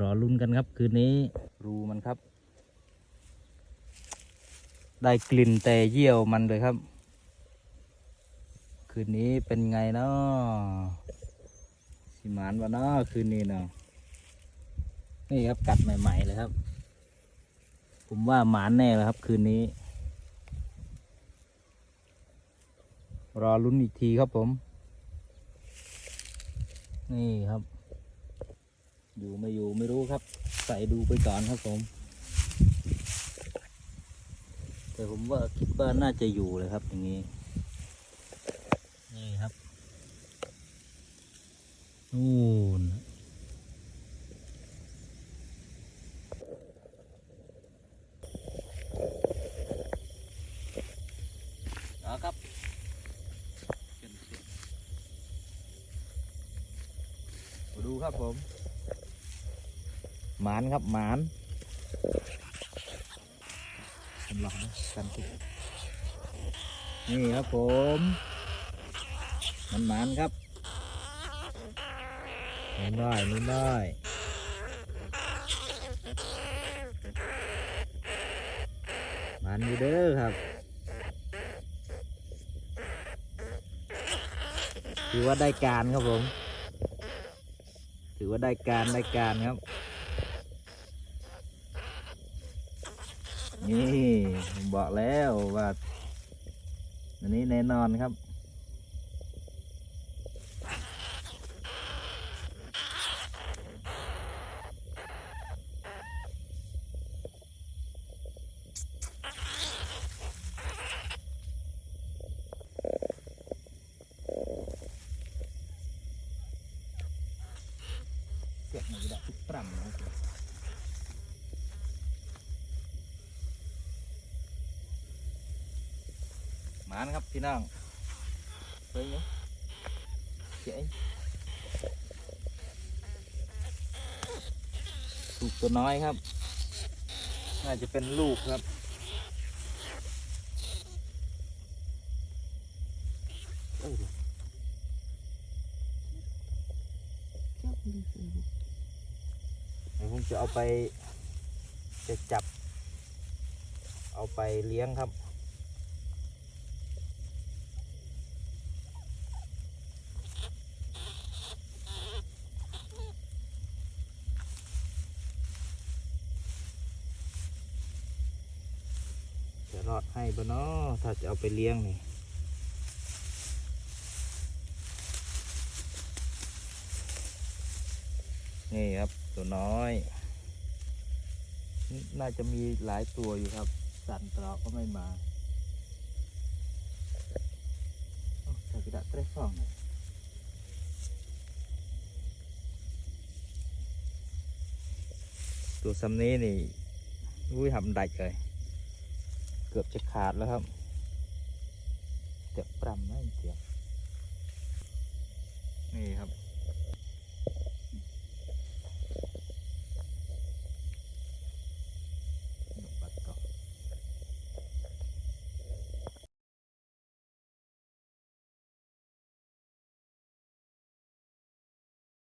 รอลุ้นกันครับ คืนนี้รูมันครับ ได้กลิ่นแต่เยี่ยวมันเลยครับ คืนนี้เป็นไงเนาะสิหมานวะเนาะคืนนี้เนาะนี่ครับกัดใหม่ๆเลยครับ ผมว่าหมานแน่แล้วครับ คืนนี้ รอลุ้นอีกทีครับผม นี่ครับ อยู่ไม่อยู่ไม่รู้ครับ ใส่ดูไปก่อนครับผม แต่ผมว่าคิดว่าน่าจะอยู่เลยครับอย่างนี้ นี่ครับนู่นเอาครับมาดูครับผม หมานครับหมานกำลังกันตินี่ครับผมมันหมานครับนี่ได้นี่ได้หมานอยู่เด้อครับถือว่าได้การครับผม ถือว่าได้การได้การครับ นี่บอกแล้วว่า อันนี้แน่นอนครับเก็บมันจะได้ทุกปร่ำนะครับ ห มานครับพี่น้องเฮ้ยเจ๋ลูกตัวน้อยครับ น่าจะเป็นลูกครับเอ้ยเดี๋ยวผมจะเอาไป จะจับ เอาไปเลี้ยงครับ อดให้บ่เนาะถ้าจะเอาไปเลี้ยงนี่นี่ครับตัวน้อย น่าจะมีหลายตัวอยู่ครับ สันตรอก็ไม่มาโอ้ถ้ากระดาษเตะฟองเลยตัวซัมนี้นี่อุ้ยทำดักเลย เกือบจะขาดแล้วครับเกือบปรำนะเกือบนี่ครับ